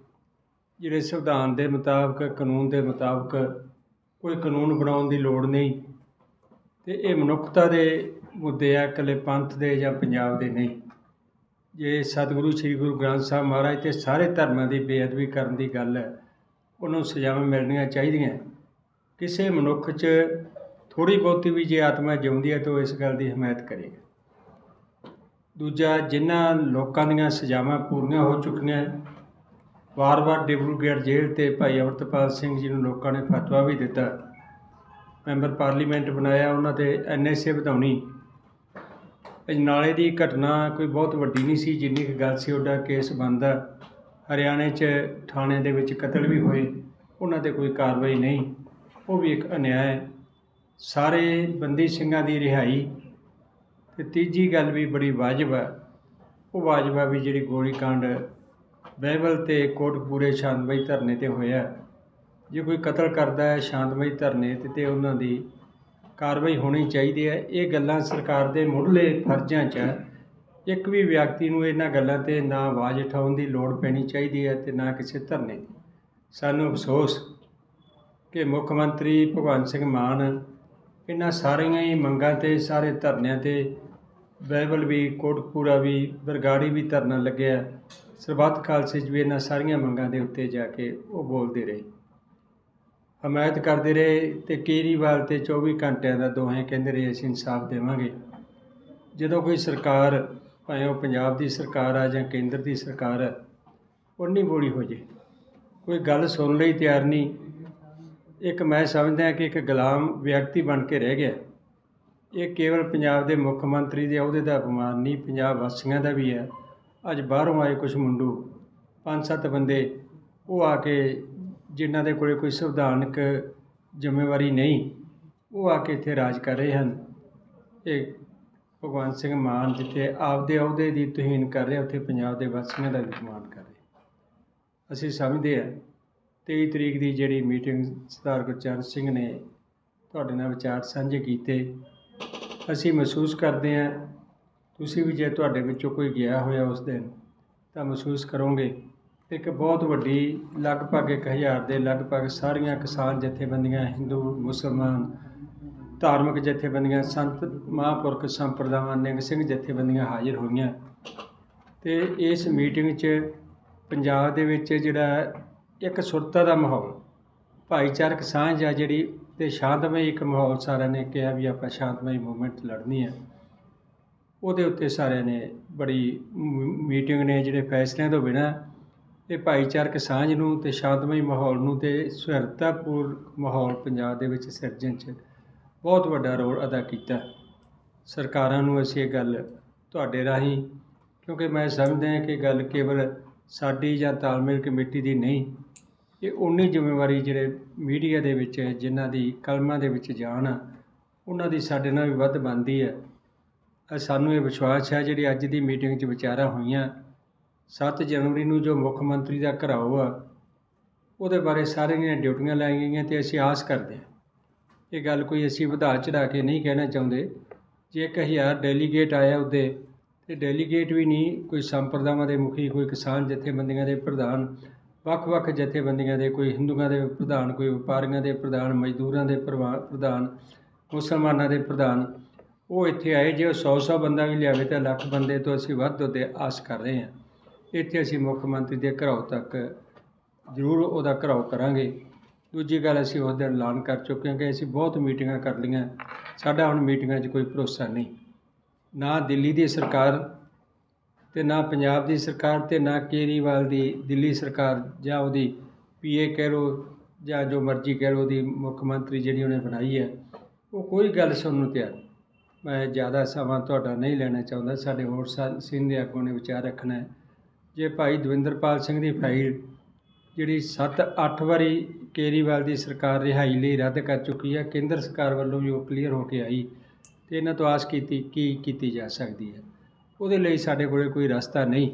ਜਿਹੜੇ ਸੰਵਿਧਾਨ ਦੇ ਮੁਤਾਬਕ, ਕਾਨੂੰਨ ਦੇ ਮੁਤਾਬਕ ਕੋਈ ਕਾਨੂੰਨ ਬਣਾਉਣ ਦੀ ਲੋੜ ਨਹੀਂ ਤੇ ਇਹ ਮਨੁੱਖਤਾ ਦੇ ਮੁੱਦੇ ਆ, ਇਕੱਲੇ ਪੰਥ ਦੇ ਜਾਂ ਪੰਜਾਬ ਦੇ ਨਹੀਂ। ਜੇ ਸਤਿਗੁਰੂ ਸ੍ਰੀ ਗੁਰੂ ਗ੍ਰੰਥ ਸਾਹਿਬ ਮਹਾਰਾਜ ਤੇ ਸਾਰੇ ਧਰਮਾਂ ਦੀ ਬੇਅਦਬੀ ਕਰਨ ਦੀ ਗੱਲ ਹੈ, ਉਹਨੂੰ ਸਜ਼ਾਵਾਂ ਮਿਲਣੀਆਂ ਚਾਹੀਦੀਆਂ। ਕਿਸੇ ਮਨੁੱਖ 'ਚ ਥੋੜੀ ਬਹੁਤੀ ਵੀ ਜੇ ਆਤਮਾ ਜਿਉਂਦੀ ਹੈ ਤਾਂ ਉਹ ਇਸ ਗੱਲ ਦੀ ਹਮਾਇਤ ਕਰੇਗਾ। ਦੂਜਾ, ਜਿਨ੍ਹਾਂ ਲੋਕਾਂ ਦੀਆਂ ਸਜ਼ਾਵਾਂ ਪੂਰੀਆਂ ਹੋ ਚੁੱਕੀਆਂ ਵਾਰ-ਵਾਰ ਡਿਬਰੂਗੇਟ ਜੇਲ੍ਹ ਤੇ ਭਾਈ ਅਮਰਤਪਾਲ ਸਿੰਘ ਜੀ ਨੂੰ ਲੋਕਾਂ ਨੇ ਫਤਵਾ ਵੀ ਦਿੱਤਾ। ਮੈਂਬਰ ਪਾਰਲੀਮੈਂਟ ਬਣਾਇਆ, ਉਹਨਾਂ ਤੇ ਐਨਐਸਏ ਵਧਾਉਣੀ। ਅਜਨਾਲੇ ਦੀ ਘਟਨਾ ਕੋਈ ਬਹੁਤ ਵੱਡੀ ਨਹੀਂ ਸੀ, ਜਿੰਨੀ ਕੁ ਗੱਲ ਸੀ ਉਹਦਾ ਕੇਸ ਬਣਦਾ ਹਰਿਆਣੇ 'ਚ ਥਾਣੇ ਦੇ ਵਿੱਚ ਕਤਲ ਵੀ ਹੋਏ, ਉਹਨਾਂ ਤੇ ਕੋਈ ਕਾਰਵਾਈ ਨਹੀਂ, ਉਹ ਵੀ ਇੱਕ ਅਨਿਆਇ ਹੈ ਸਾਰੇ ਬੰਦੀ ਸਿੰਘਾਂ ਦੀ ਰਿਹਾਈ। ਤੇ ਤੀਜੀ ਗੱਲ ਵੀ ਬੜੀ ਵਾਜਬ ਹੈ ਉਹ ਵਾਜਬ ਹੈ ਵੀ ਜਿਹੜੀ ਗੋਲੀकांड ਬਹਿਬਲ ਤੇ ਕੋਟਕਪੂਰੇ ਸ਼ਾਂਤਮਈ ਧਰਨੇ ਤੇ ਹੋਇਆ। ਜੇ ਕੋਈ ਕਤਲ ਕਰਦਾ ਹੈ ਸ਼ਾਂਤਮਈ ਧਰਨੇ ਤੇ ਤੇ ਉਹਨਾਂ ਦੀ ਕਾਰਵਾਈ ਹੋਣੀ ਚਾਹੀਦੀ ਹੈ। ਇਹ ਗੱਲਾਂ ਸਰਕਾਰ ਦੇ ਮੁੱਢਲੇ ਫਰਜ਼ਾਂ 'ਚ ਹੈ ਇੱਕ ਵੀ ਵਿਅਕਤੀ ਨੂੰ ਇਹਨਾਂ ਗੱਲਾਂ ਤੇ ਨਾ ਆਵਾਜ਼ ਉਠਾਉਣ ਦੀ ਲੋੜ ਪੈਣੀ ਚਾਹੀਦੀ ਹੈ ਤੇ ਨਾ ਕਿਸੇ ਧਰਨੇ ਦੀ। ਸਾਨੂੰ ਅਫਸੋਸ ਕਿ ਮੁੱਖ ਮੰਤਰੀ ਭਗਵੰਤ ਸਿੰਘ ਮਾਨ ਇਹਨਾਂ ਸਾਰੀਆਂ ਹੀ ਮੰਗਾਂ ਤੇ, ਸਾਰੇ ਧਰਨਿਆਂ ਤੇ ਬਾਈਬਲ ਵੀ, ਕੋਟਕਪੂਰਾ ਵੀ, ਬਰਗਾੜੀ ਵੀ ਧਰਨਾ ਲੱਗਿਆ। ਸਰਬੱਤ ਖਾਲਸੇ 'ਚ ਵੀ ਇਹਨਾਂ ਸਾਰੀਆਂ ਮੰਗਾਂ ਦੇ ਉੱਤੇ ਜਾ ਕੇ ਉਹ ਬੋਲਦੇ ਰਹੇ। ਹਮਾਇਤ ਕਰਦੇ ਰਹੇ ਤੇ ਕੇਜਰੀਵਾਲ ਤੇ 24 ਘੰਟਿਆਂ ਦਾ ਦੋਹੇ ਕਹਿੰਦੇ ਰਹੇ, ਅਸੀਂ ਇਨਸਾਫ ਦੇਵਾਂਗੇ। ਜਦੋਂ ਕੋਈ ਸਰਕਾਰ, ਭਾਵੇਂ ਉਹ ਪੰਜਾਬ ਦੀ ਸਰਕਾਰ ਆ ਜਾਂ ਕੇਂਦਰ ਦੀ ਸਰਕਾਰ ਹੈ ਉਹ ਨਹੀਂ ਬੋਲੀ ਹੋ ਜੇ। ਕੋਈ ਗੱਲ ਸੁਣਨ ਲਈ ਤਿਆਰ ਨਹੀਂ। ਇੱਕ ਮੈਂ ਸਮਝਦਾ ਕਿ ਇੱਕ ਗੁਲਾਮ ਵਿਅਕਤੀ ਬਣ ਕੇ ਰਹਿ ਗਿਆ। ਇਹ ਕੇਵਲ ਪੰਜਾਬ ਦੇ ਮੁੱਖ ਮੰਤਰੀ ਦੇ ਅਹੁਦੇ ਦਾ ਅਪਮਾਨ ਨਹੀਂ, ਪੰਜਾਬ ਵਾਸੀਆਂ ਦਾ ਵੀ ਹੈ। ਅੱਜ ਬਾਹਰੋਂ ਆਏ ਕੁਝ ਮੁੰਡੂ, ਪੰਜ ਸੱਤ ਬੰਦੇ, ਉਹ ਆ ਕੇ ਜਿਨ੍ਹਾਂ ਦੇ ਕੋਲੇ ਕੋਈ ਸੰਵਿਧਾਨਕ ਜ਼ਿੰਮੇਵਾਰੀ ਨਹੀਂ, ਉਹ ਆ ਕੇ ਇੱਥੇ ਰਾਜ ਕਰ ਰਹੇ ਹਨ। ਇਹ ਭਗਵੰਤ ਸਿੰਘ ਮਾਨ ਜਿੱਥੇ ਆਪਦੇ ਅਹੁਦੇ ਦੀ ਤੋਹੀਨ ਕਰ ਰਿਹਾ, ਉੱਥੇ ਪੰਜਾਬ ਦੇ ਵਾਸੀਆਂ ਦਾ ਵੀ ਅਪਮਾਨ ਕਰ ਰਿਹਾ। ਅਸੀਂ ਸਮਝਦੇ ਹਾਂ 23 ਤਰੀਕ ਦੀ ਜਿਹੜੀ ਮੀਟਿੰਗ ਸਰਦਾਰ ਗੁਰਚਰਨ ਸਿੰਘ ਨੇ ਤੁਹਾਡੇ ਨਾਲ ਵਿਚਾਰ ਸਾਂਝੇ ਕੀਤੇ, ਅਸੀਂ ਮਹਿਸੂਸ ਕਰਦੇ ਹਾਂ, ਤੁਸੀਂ ਵੀ ਜੇ ਤੁਹਾਡੇ ਵਿੱਚੋਂ ਕੋਈ ਗਿਆ ਹੋਇਆ ਉਸ ਦਿਨ, ਤਾਂ ਮਹਿਸੂਸ ਕਰੋਗੇ ਇੱਕ ਬਹੁਤ ਵੱਡੀ, ਲਗਭਗ 1000 ਦੇ ਲਗਭਗ ਸਾਰੀਆਂ ਕਿਸਾਨ ਜਥੇਬੰਦੀਆਂ, ਹਿੰਦੂ, ਮੁਸਲਮਾਨ, ਧਾਰਮਿਕ ਜਥੇਬੰਦੀਆਂ, ਸੰਤ ਮਹਾਂਪੁਰਖ ਸੰਪਰਦਾਵਾਂ, ਨਿੰਗ ਸਿੰਘ ਜਥੇਬੰਦੀਆਂ ਹਾਜ਼ਰ ਹੋਈਆਂ। ਤੇ ਇਸ ਮੀਟਿੰਗ 'ਚ ਪੰਜਾਬ ਦੇ ਵਿੱਚ ਜਿਹੜਾ ਇੱਕ ਸੁਰਤਾ ਦਾ ਮਾਹੌਲ, ਭਾਈਚਾਰਕ ਸਾਂਝ ਆ ਜਿਹੜੀ, ਤੇ ਸ਼ਾਂਤਮਈ ਇੱਕ ਮਾਹੌਲ ਸਾਰਿਆਂ ਨੇ ਕਿਹਾ ਵੀ ਆਪਾਂ ਸ਼ਾਂਤਮਈ ਮੂਵਮੈਂਟ ਲੜਨੀ ਹੈ ਉਹਦੇ ਉੱਤੇ ਸਾਰਿਆਂ ਨੇ ਬੜੀ ਮੀਟਿੰਗ ਨੇ ਜਿਹੜੇ ਫੈਸਲਿਆਂ ਤੋਂ ਬਿਨਾਂ ਇਹ ਭਾਈਚਾਰਕ ਸਾਂਝ ਨੂੰ ਤੇ ਸ਼ਾਂਤਮਈ ਮਾਹੌਲ ਨੂੰ ਤੇ ਸੁਹਿਰਦਤਾਪੂਰਨ ਮਾਹੌਲ ਪੰਜਾਬ ਦੇ ਵਿੱਚ ਸਿਰਜਣ 'ਚ ਬਹੁਤ ਵੱਡਾ ਰੋਲ ਅਦਾ ਕੀਤਾ। ਸਰਕਾਰਾਂ ਨੂੰ ਅਸੀਂ ਇਹ ਗੱਲ ਤੁਹਾਡੇ ਰਾਹੀਂ ਕਿਉਂਕਿ ਮੈਂ ਸਮਝਦਾ ਹਾਂ ਕਿ ਗੱਲ ਕੇਵਲ ਸਾਡੀ ਜਾਂ ਤਾਲਮੇਲ ਕਮੇਟੀ ਦੀ ਨਹੀਂ ਇਹ ਉਨੀ ਜ਼ਿੰਮੇਵਾਰੀ ਜਿਹੜੇ ਮੀਡੀਆ ਦੇ ਵਿੱਚ ਹੈ, ਜਿਨ੍ਹਾਂ ਦੀ ਕਲਮਾਂ ਦੇ ਵਿੱਚ ਜਾਣ ਆ ਉਹਨਾਂ ਦੀ ਸਾਡੇ ਨਾਲ ਵੀ ਵੱਧ ਬਣਦੀ ਹੈ। ਸਾਨੂੰ ਇਹ ਵਿਸ਼ਵਾਸ ਹੈ ਜਿਹੜੀ ਅੱਜ ਦੀ ਮੀਟਿੰਗ 'ਚ ਵਿਚਾਰਾਂ ਹੋਈਆਂ 7 ਜਨਵਰੀ ਨੂੰ ਜੋ ਮੁੱਖ ਮੰਤਰੀ ਦਾ ਘਰਾਓ ਆ, ਉਹਦੇ ਬਾਰੇ ਸਾਰੀਆਂ ਦੀਆਂ ਡਿਊਟੀਆਂ ਲਾਈਆਂ ਗਈਆਂ ਤੇ ਅਸੀਂ ਆਸ ਕਰਦੇ ਹਾਂ। ਇਹ ਗੱਲ ਕੋਈ ਅਸੀਂ ਵਧਾ ਚੜਾ ਕੇ ਨਹੀਂ ਕਹਿਣਾ ਚਾਹੁੰਦੇ। ਜੇ ਇੱਕ ਹਜ਼ਾਰ ਡੈਲੀਗੇਟ ਆਇਆ ਉਹਦੇ, ਤੇ ਡੈਲੀਗੇਟ ਵੀ ਨਹੀਂ, ਕੋਈ ਸੰਪਰਦਾਵਾਂ ਦੇ ਮੁਖੀ, ਕੋਈ ਕਿਸਾਨ ਜਥੇਬੰਦੀਆਂ ਦੇ ਪ੍ਰਧਾਨ, ਵੱਖ-ਵੱਖ ਜਥੇਬੰਦੀਆਂ ਦੇ, ਕੋਈ ਹਿੰਦੂਆਂ ਦੇ ਪ੍ਰਧਾਨ, ਕੋਈ ਵਪਾਰੀਆਂ ਦੇ ਪ੍ਰਧਾਨ, ਮਜ਼ਦੂਰਾਂ ਦੇ ਪ੍ਰਵਾ- ਪ੍ਰਧਾਨ, ਮੁਸਲਮਾਨਾਂ ਦੇ ਪ੍ਰਧਾਨ, ਉਹ ਇੱਥੇ ਆਏ, ਜੇ ਉਹ 100-100 ਬੰਦਾ ਵੀ ਲਿਆਵੇ ਤਾਂ ਲੱਖ ਬੰਦੇ ਤੋਂ ਅਸੀਂ ਵੱਧ ਉਹਦੇ ਆਸ ਕਰ ਰਹੇ ਹਾਂ। ਇੱਥੇ ਅਸੀਂ ਮੁੱਖ ਮੰਤਰੀ ਦੇ ਘਰਾਓ ਤੱਕ ਜ਼ਰੂਰ ਉਹਦਾ ਘਰਾਓ ਕਰਾਂਗੇ। ਦੂਜੀ ਗੱਲ ਅਸੀਂ ਉਸ ਦਿਨ ਐਲਾਨ ਕਰ ਚੁੱਕੇ ਹਾਂ ਕਿ ਅਸੀਂ ਬਹੁਤ ਮੀਟਿੰਗਾਂ ਕਰ ਲਈਆਂ। ਸਾਡਾ ਹੁਣ ਮੀਟਿੰਗਾਂ 'ਚ ਕੋਈ ਭਰੋਸਾ ਨਹੀਂ। ਨਾ ਦਿੱਲੀ ਦੀ ਸਰਕਾਰ ਤੇ ਨਾ ਪੰਜਾਬ ਦੀ ਸਰਕਾਰ ਤੇ ਨਾ ਕੇਜਰੀਵਾਲ ਦੀ ਦਿੱਲੀ ਸਰਕਾਰ ਜਾਂ ਉਹਦੀ ਪੀਏ ਕਹਿ ਲਓ ਜਾਂ ਜੋ ਮਰਜ਼ੀ ਕਹਿ ਲਓ ਉਹਦੀ ਮੁੱਖ ਮੰਤਰੀ ਜਿਹੜੀ ਉਹਨੇ ਬਣਾਈ ਹੈ, ਉਹ ਕੋਈ ਗੱਲ ਸੁਣਨ ਨੂੰ ਤਿਆਰ ਮੈਂ ਜ਼ਿਆਦਾ ਸਮਾਂ ਤੁਹਾਡਾ ਨਹੀਂ ਲੈਣਾ ਚਾਹੁੰਦਾ। ਸਾਡੇ ਹੋਰ ਸਾ- ਸੀਨੀਅਰ ਆਗੂ ਨੇ ਵਿਚਾਰ ਰੱਖਣਾ ਹੈ। ਜੇ ਭਾਈ ਦਵਿੰਦਰਪਾਲ ਸਿੰਘ ਦੀ ਫਾਈਲ ਜਿਹੜੀ 7-8 ਵਾਰੀ ਕੇਜਰੀਵਾਲ ਦੀ ਸਰਕਾਰ ਰਿਹਾਈ ਲਈ ਰੱਦ ਕਰ ਚੁੱਕੀ ਹੈ, ਕੇਂਦਰ ਸਰਕਾਰ ਵੱਲੋਂ ਵੀ ਉਹ ਕਲੀਅਰ ਹੋ ਕੇ ਆਈ ਤੇ ਇਹਨਾਂ ਤੋਂ ਆਸ ਕੀਤੀ ਕੀ ਕੀਤੀ ਜਾ ਸਕਦੀ ਹੈ। ਉਹਦੇ ਲਈ ਸਾਡੇ ਕੋਲੇ ਕੋਈ ਰਸਤਾ ਨਹੀਂ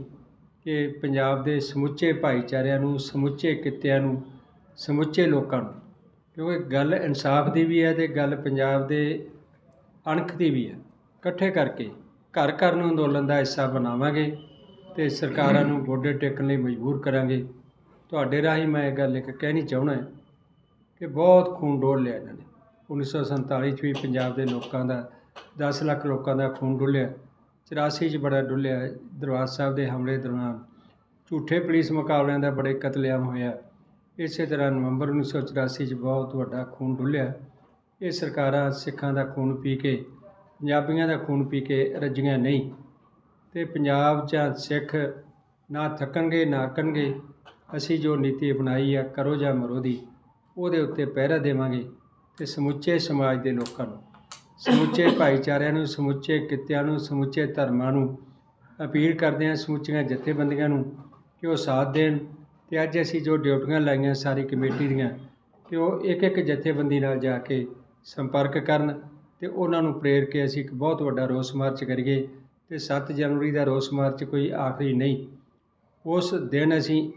ਕਿ ਪੰਜਾਬ ਦੇ ਸਮੁੱਚੇ ਭਾਈਚਾਰਿਆਂ ਨੂੰ, ਸਮੁੱਚੇ ਕਿੱਤਿਆਂ ਨੂੰ, ਸਮੁੱਚੇ ਲੋਕਾਂ ਨੂੰ, ਕਿਉਂਕਿ ਗੱਲ ਇਨਸਾਫ ਦੀ ਵੀ ਹੈ ਤੇ ਗੱਲ ਪੰਜਾਬ ਦੇ ਅਣਖ ਦੀ ਵੀ ਹੈ। ਇਕੱਠੇ ਕਰਕੇ ਘਰ ਘਰ ਨੂੰ ਅੰਦੋਲਨ ਦਾ ਹਿੱਸਾ ਬਣਾਵਾਂਗੇ। ਤੇ ਸਰਕਾਰਾਂ ਨੂੰ ਗੋਡੇ ਟੇਕਣ ਲਈ ਮਜਬੂਰ ਕਰਾਂਗੇ। ਤੁਹਾਡੇ ਰਾਹੀਂ ਮੈਂ ਇਹ ਗੱਲ ਇੱਕ ਕਹਿਣੀ ਚਾਹੁੰਦਾ ਕਿ ਬਹੁਤ ਖੂਨ ਡੋਲ ਲਿਆ ਇਹਨਾਂ ਨੇ। 1947 ਚ ਵੀ ਪੰਜਾਬ ਦੇ ਲੋਕਾਂ ਦਾ 10 ਲੱਖ ਲੋਕਾਂ ਦਾ ਖੂਨ ਡੁੱਲਿਆ। 84 ਚ ਬੜਾ ਡੁੱਲਿਆ ਦਰਬਾਰ ਸਾਹਿਬ ਦੇ ਹਮਲੇ ਦੌਰਾਨ। ਝੂਠੇ ਪੁਲਿਸ ਮੁਕਾਬਲਿਆਂ ਦਾ ਬੜੇ ਕਤਲੇਆਮ ਹੋਇਆ। ਇਸੇ ਤਰ੍ਹਾਂ ਨਵੰਬਰ 1984 ਚ ਬਹੁਤ ਵੱਡਾ ਖੂਨ ਡੁੱਲਿਆ। ਇਹ ਸਰਕਾਰਾਂ ਸਿੱਖਾਂ ਦਾ ਖੂਨ ਪੀ ਕੇ, ਪੰਜਾਬੀਆਂ ਦਾ ਖੂਨ ਪੀ ਕੇ ਰੱਜੀਆਂ ਨਹੀਂ। ਤੇ ਪੰਜਾਬ 'ਚ ਸਿੱਖ ਨਾ ਥੱਕਣਗੇ, ਨਾ ਅਕਣਗੇ ਅਸੀਂ ਜੋ ਨੀਤੀ ਅਪਣਾਈ ਆ, ਕਰੋ ਜਾਂ ਮਰੋ ਦੀ, ਉਹਦੇ ਉੱਤੇ ਪਹਿਰਾ ਦੇਵਾਂਗੇ ਤੇ ਸਮੁੱਚੇ ਸਮਾਜ ਦੇ ਲੋਕਾਂ ਨੂੰ, ਸਮੁੱਚੇ ਭਾਈਚਾਰਿਆਂ ਨੂੰ, ਸਮੁੱਚੇ ਕਿੱਤਿਆਂ ਨੂੰ, ਸਮੁੱਚੇ ਧਰਮਾਂ ਨੂੰ ਅਪੀਲ ਕਰਦੇ ਹਾਂ ਸਮੁੱਚੀਆਂ ਜਥੇਬੰਦੀਆਂ ਨੂੰ ਕਿ ਉਹ ਸਾਥ ਦੇਣ ਤੇ ਅੱਜ ਅਸੀਂ ਜੋ ਡਿਊਟੀਆਂ ਲਾਈਆਂ ਸਾਰੀ ਕਮੇਟੀ ਦੀਆਂ ਕਿ ਉਹ ਇੱਕ ਇੱਕ ਜਥੇਬੰਦੀ ਨਾਲ ਜਾ ਕੇ ਸੰਪਰਕ ਕਰਨ ਤੇ ਉਹਨਾਂ ਨੂੰ ਪ੍ਰੇਰ ਕੇ ਅਸੀਂ ਇੱਕ ਬਹੁਤ ਵੱਡਾ ਰੋਸ ਮਾਰਚ ਕਰੀਏ ਤੇ 7 ਜਨਵਰੀ ਦਾ ਰੋਸ ਮਾਰਚ ਕੋਈ ਆਖਰੀ ਨਹੀਂ। ਉਸ ਦਿਨ ਅਸੀਂ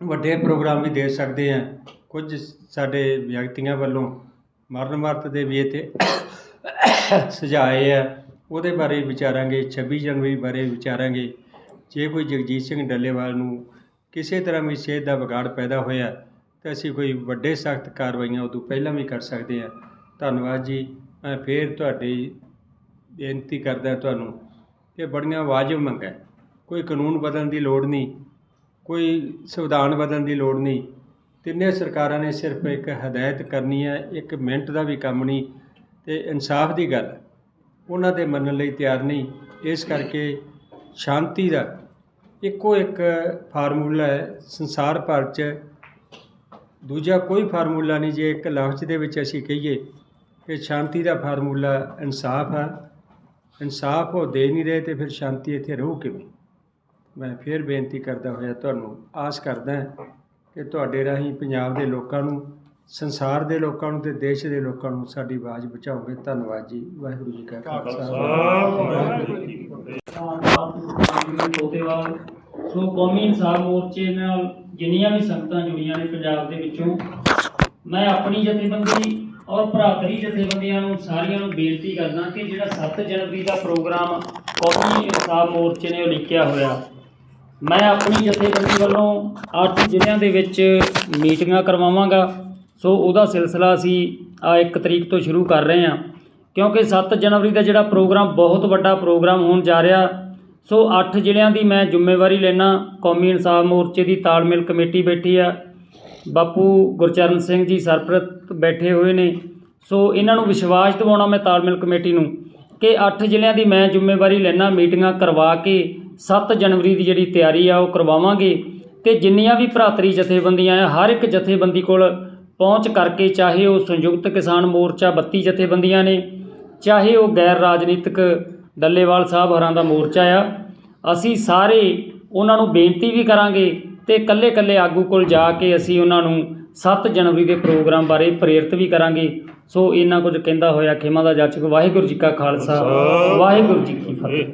ਵੱਡੇ ਪ੍ਰੋਗਰਾਮ ਵੀ ਦੇ ਸਕਦੇ ਹਾਂ। ਕੁਝ ਸਾਡੇ ਵਿਅਕਤੀਆਂ ਵੱਲੋਂ ਮਰਨ ਮਰਤ ਦੇ ਵੀ 'ਤੇ ਸੁਝਾਏ ਆ। ਉਹਦੇ ਬਾਰੇ ਵਿਚਾਰਾਂਗੇ 26 ਜਨਵਰੀ ਬਾਰੇ ਵਿਚਾਰਾਂਗੇ। ਜੇ ਕੋਈ ਜਗਜੀਤ ਸਿੰਘ ਡੱਲੇਵਾਲ ਨੂੰ ਕਿਸੇ ਤਰ੍ਹਾਂ ਵੀ ਸਿਹਤ ਦਾ ਵਿਗਾੜ ਪੈਦਾ ਹੋਇਆ, ਤਾਂ ਅਸੀਂ ਕੋਈ ਵੱਡੇ ਸਖਤ ਕਾਰਵਾਈਆਂ ਉਦੋਂ ਪਹਿਲਾਂ ਵੀ ਕਰ ਸਕਦੇ ਹਾਂ। ਧੰਨਵਾਦ ਜੀ। ਮੈਂ ਫੇਰ ਤੁਹਾਡੀ ਬੇਨਤੀ ਕਰਦਾ ਤੁਹਾਨੂੰ ਕਿ ਬੜੀਆਂ ਵਾਜਬ ਮੰਗਾਂ ਕੋਈ ਕਾਨੂੰਨ ਬਦਲਣ ਦੀ ਲੋੜ ਨਹੀਂ, ਕੋਈ ਸੰਵਿਧਾਨ ਬਦਲਣ ਦੀ ਲੋੜ ਨਹੀਂ। ਤਿੰਨੇ ਸਰਕਾਰਾਂ ਨੇ ਸਿਰਫ ਇੱਕ ਹਦਾਇਤ ਕਰਨੀ ਹੈ, ਇੱਕ ਮਿੰਟ ਦਾ ਵੀ ਕੰਮ ਨਹੀਂ ਤੇ ਇਨਸਾਫ ਦੀ ਗੱਲ ਉਹਨਾਂ ਦੇ ਮੰਨਣ ਲਈ ਤਿਆਰ ਨਹੀਂ। ਇਸ ਕਰਕੇ ਸ਼ਾਂਤੀ ਦਾ ਇੱਕੋ ਇੱਕ ਫਾਰਮੂਲਾ ਹੈ, ਸੰਸਾਰ ਭਰ 'ਚ। ਦੂਜਾ ਕੋਈ ਫਾਰਮੂਲਾ ਨਹੀਂ, ਜੇ ਇੱਕ ਲਫ਼ਜ਼ ਦੇ ਵਿੱਚ ਅਸੀਂ ਕਹੀਏ ਕਿ ਸ਼ਾਂਤੀ ਦਾ ਫਾਰਮੂਲਾ ਇਨਸਾਫ ਹੈ। ਇਨਸਾਫ ਉਹ ਦੇ ਨਹੀਂ ਰਹੇ ਤੇ ਫਿਰ ਸ਼ਾਂਤੀ ਇੱਥੇ ਰਹੂ ਕਿਵੇਂ? ਮੈਂ ਫਿਰ ਬੇਨਤੀ ਕਰਦਾ ਹੋਇਆ ਤੁਹਾਨੂੰ ਆਸ ਕਰਦਾ ਕਿ ਤੁਹਾਡੇ ਰਾਹੀਂ ਪੰਜਾਬ ਦੇ ਲੋਕਾਂ ਨੂੰ ਸੰਸਾਰ ਦੇ ਲੋਕਾਂ ਨੂੰ ਤੇ ਦੇਸ਼ ਦੇ ਲੋਕਾਂ ਨੂੰ ਸਾਡੀ ਆਵਾਜ਼ ਪਹੁੰਚਾਓਗੇ। ਧੰਨਵਾਦ ਜੀ। ਵਾਹਿਗੁਰੂ ਜੀ ਕਾ ਖਾਲਸਾ। ਵਾਹਿਗੁਰੂ ਜੀ ਕੀ ਫਤਿਹ ਸੋ ਕੌਮੀ ਇਨਸਾਫ ਮੋਰਚੇ ਨਾਲ ਜਿੰਨੀਆਂ ਵੀ ਸੰਗਤਾਂ ਜੁੜੀਆਂ ਨੇ ਪੰਜਾਬ ਦੇ ਵਿੱਚੋਂ ਮੈਂ ਆਪਣੀ ਜਥੇਬੰਦੀ ਔਰ ਭਰਾਤਰੀ ਜਥੇਬੰਦੀਆਂ ਨੂੰ ਸਾਰੀਆਂ ਨੂੰ ਬੇਨਤੀ ਕਰਦਾ ਕਿ ਜਿਹੜਾ 7 ਜਨਵਰੀ ਦਾ ਪ੍ਰੋਗਰਾਮ ਕੌਮੀ ਇਨਸਾਫ ਮੋਰਚੇ ਨੇ ਉਲੀਕਿਆ ਹੋਇਆ, ਮੈਂ ਆਪਣੀ ਜਥੇਬੰਦੀ ਵੱਲੋਂ 8 ਜ਼ਿਲ੍ਹਿਆਂ ਦੇ ਵਿੱਚ ਮੀਟਿੰਗਾਂ ਕਰਵਾਵਾਂਗਾ। ਸੋ ਉਹਦਾ ਸਿਲਸਿਲਾ ਅਸੀਂ ਆ 1 ਤਰੀਕ ਤੋਂ ਸ਼ੁਰੂ ਕਰ ਰਹੇ ਹਾਂ, ਕਿਉਂਕਿ 7 ਜਨਵਰੀ ਦਾ ਜਿਹੜਾ ਪ੍ਰੋਗਰਾਮ ਬਹੁਤ ਵੱਡਾ ਪ੍ਰੋਗਰਾਮ ਹੋਣ ਜਾ ਰਿਹਾ। ਸੋ 8 ਜ਼ਿਲ੍ਹਿਆਂ ਦੀ ਮੈਂ ਜ਼ਿੰਮੇਵਾਰੀ ਲੈਣਾ ਕੌਮੀ ਇਨਸਾਫ ਮੋਰਚੇ ਦੀ ਤਾਲਮੇਲ ਕਮੇਟੀ ਬੈਠੀ ਆ। ਬਾਪੂ ਗੁਰਚਰਨ ਸਿੰਘ ਜੀ ਸਰਪ੍ਰਸਤ ਬੈਠੇ ਹੋਏ ਨੇ। ਸੋ ਇਹਨਾਂ ਨੂੰ ਵਿਸ਼ਵਾਸ ਦਿਵਾਉਣਾ ਮੈਂ ਤਾਲਮੇਲ ਕਮੇਟੀ ਨੂੰ ਕਿ 8 ਜ਼ਿਲ੍ਹਿਆਂ ਦੀ ਮੈਂ ਜ਼ਿੰਮੇਵਾਰੀ ਲੈਣਾ ਮੀਟਿੰਗਾਂ ਕਰਵਾ ਕੇ 7 ਜਨਵਰੀ ਦੀ ਜਿਹੜੀ ਤਿਆਰੀ ਆ ਉਹ ਕਰਵਾਵਾਂਗੇ ਤੇ ਜਿੰਨੀਆਂ ਵੀ ਭਰਾਤਰੀ ਜਥੇਬੰਦੀਆਂ ਆ, ਹਰ ਇੱਕ ਜਥੇਬੰਦੀ ਕੋਲ ਪਹੁੰਚ ਕਰਕੇ ਚਾਹੇ ਉਹ ਸੰਯੁਕਤ ਕਿਸਾਨ ਮੋਰਚਾ 32 ਜਥੇਬੰਦੀਆਂ ਨੇ, ਚਾਹੇ ਉਹ ਗੈਰ ਰਾਜਨੀਤਿਕ ਡੱਲੇਵਾਲ ਸਾਹਿਬ ਹਰਾਂ ਦਾ ਮੋਰਚਾ ਆ, ਅਸੀਂ ਸਾਰੇ ਉਹਨਾਂ ਨੂੰ ਬੇਨਤੀ ਵੀ ਕਰਾਂਗੇ ਤੇ ਕੱਲੇ ਕੱਲੇ ਆਗੂ ਕੋਲ ਜਾ ਕੇ ਅਸੀਂ ਉਹਨਾਂ ਨੂੰ 7 ਜਨਵਰੀ ਦੇ ਪ੍ਰੋਗਰਾਮ ਬਾਰੇ ਪ੍ਰੇਰਿਤ ਵੀ ਕਰਾਂਗੇ। ਸੋ ਇਹਨਾਂ ਕੁਝ ਕਹਿੰਦਾ ਹੋਇਆ ਖੇਮਾ ਦਾ ਜਾਚਕ ਵਾਹਿਗੁਰੂ ਜੀ ਕਾ ਖਾਲਸਾ ਵਾਹਿਗੁਰੂ ਜੀ ਕੀ ਫਤਿਹ।